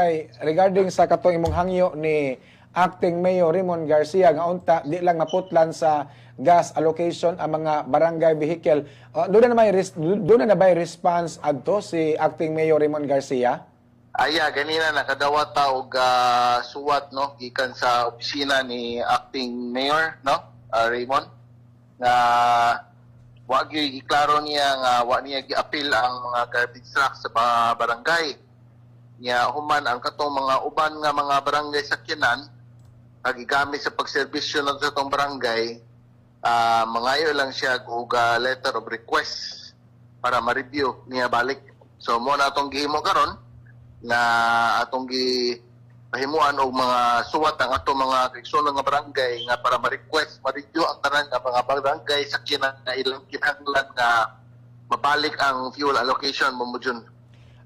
Kay, regarding sa katong imong hangyo ni acting Mayor Raymond Garcia nga unta di lang maputlan sa gas allocation ang mga barangay vehicle. Uh, doon na may doon na ba response adto si acting Mayor Raymond Garcia? Aya, ganina nakadawat ta og ah, suwat no gikan sa opisina ni acting mayor no ah, Raymond nga wa gyud iklaro niya nga wa niya gi-appeal ang mga garbage truck sa barangay. Niya human ang katong mga uban nga mga barangay sakyanan kagigamit sa pagserbisyo ng sa tong barangay ah mangayo lang siya og letter of request para ma-review niya balik. So mo na atong gihimo karon nga atong gi pahimuan og mga suwat ang ato mga kaigsunon nga barangay nga para ma-request ma-review ang tanan nga mga barangay sa kinan nga ilang kinahanglan nga mabalik ang fuel allocation mo mo.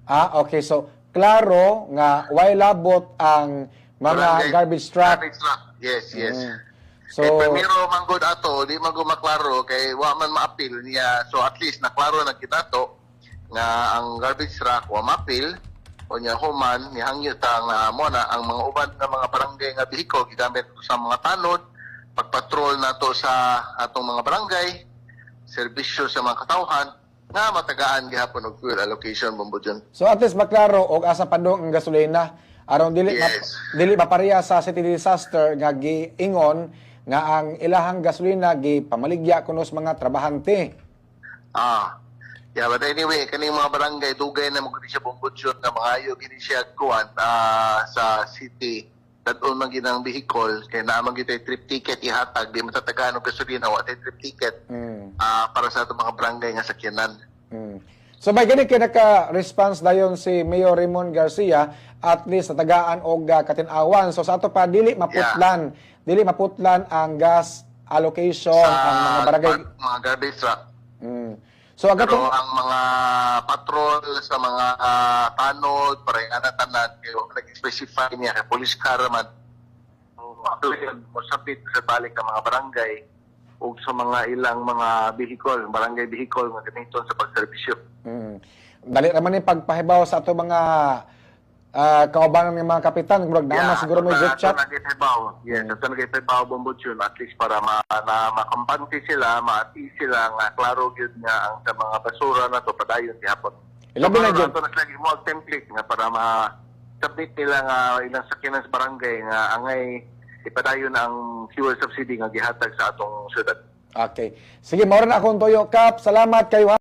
Ah, okay. So, klaro nga why labot ang mga Barangay- garbage truck. Garbage truck. Yes, yes. Mm. So, So, kay primero manggod ato, di man maklaro kay wa man ma-appeal niya. So at least naklaro na kita to nga ang garbage truck wa ma-appeal o niya human ni hangyo ta nga mo na ang mga uban nga mga barangay nga bihiko gigamit sa mga tanod pagpatrol nato sa atong mga barangay serbisyo sa mga katawhan nga matagaan gihapon og fuel allocation bumbudyon. so at least maklaro og asa padong ang gasolina aron dili Yes. map- dili mapareha sa city disaster nga giingon nga ang ilahang gasolina gi pamaligya kuno sa mga trabahante. Ah. Yeah, but anyway, kaning mga barangay dugay na mo siya bumbudsyon nga mga ayo gid siya kuan ah, sa city dadon man gid ang vehicle kay naa man gid tay trip ticket ihatag di matatagaan og gasolina wa tay trip ticket Mm. ah, para sa atong mga barangay nga sakyanan. Mm. So may gani kay naka-response dayon si Mayor Raymond Garcia at least natagaan og uh, katinawan. So sa ato pa dili maputlan, dili maputlan ang gas allocation ang mga barangay. mga garbage truck. Mm. So aga Pero ang mga patrol sa mga ah, tanod, para yung tanan, kayo nag-specify niya, police car man, mo sapit sa balik ang mga barangay o sa mga ilang mga vehicle, barangay vehicle nga gamiton sa pagserbisyo. Mm. Dali raman ni pagpahibaw sa ato mga ah, kaubanan ng mga kapitan, murag naa siguro may group chat. Nagitibaw. Yes, ito nagitibaw bombotsyon at least para ma, na makampante sila, maati sila nga klaro gyud nga ang sa mga basura na to padayon gihapon. Ilabi na gyud. Ito na lagi mo ang template nga para ma submit nila nga ilang sakyanan sa barangay nga angay ipadayon ang fuel subsidy nga gihatag sa atong syudad. Okay. Sige, mao na akong toyo kap. Salamat kayo ha.